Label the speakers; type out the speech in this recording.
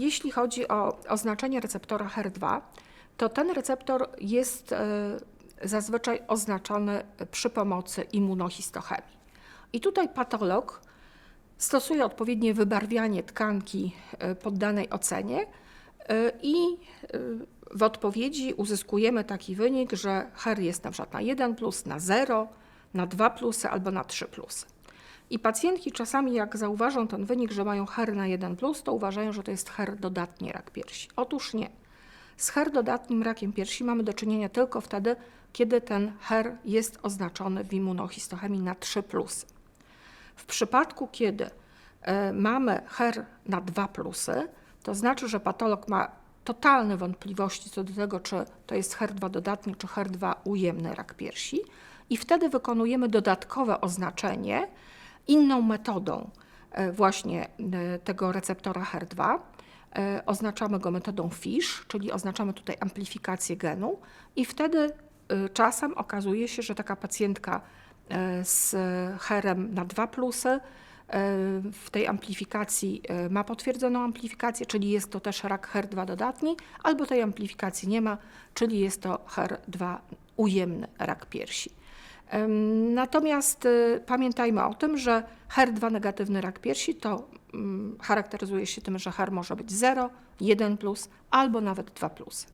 Speaker 1: jeśli chodzi o oznaczenie receptora HER2, to ten receptor jest e, zazwyczaj oznaczony przy pomocy immunohistochemii. I tutaj patolog stosuje odpowiednie wybarwianie tkanki e, poddanej ocenie e, i w odpowiedzi uzyskujemy taki wynik, że HER jest na przykład na 1 plus, na 0, na 2 plusy albo na 3 plusy. I pacjentki czasami jak zauważą ten wynik, że mają HER na 1 plus, to uważają, że to jest HER dodatni rak piersi. Otóż nie. Z HER dodatnim rakiem piersi mamy do czynienia tylko wtedy, kiedy ten HER jest oznaczony w immunohistochemii na 3 plusy. W przypadku, kiedy e, mamy HER na 2 plusy, to znaczy, że patolog ma totalne wątpliwości co do tego, czy to jest HER2 dodatni, czy HER2 ujemny rak piersi i wtedy wykonujemy dodatkowe oznaczenie inną metodą e, właśnie e, tego receptora HER2. E, Oznaczamy go metodą FISH, czyli oznaczamy tutaj amplifikację genu i wtedy e, czasem okazuje się, że taka pacjentka z herem na 2 plusy w tej amplifikacji ma potwierdzoną amplifikację, czyli jest to też rak HER2 dodatni, albo tej amplifikacji nie ma, czyli jest to HER2 ujemny rak piersi. Natomiast y, pamiętajmy o tym, że HER2 negatywny rak piersi to mm, charakteryzuje się tym, że HER może być 0, 1 plus albo nawet 2 plus.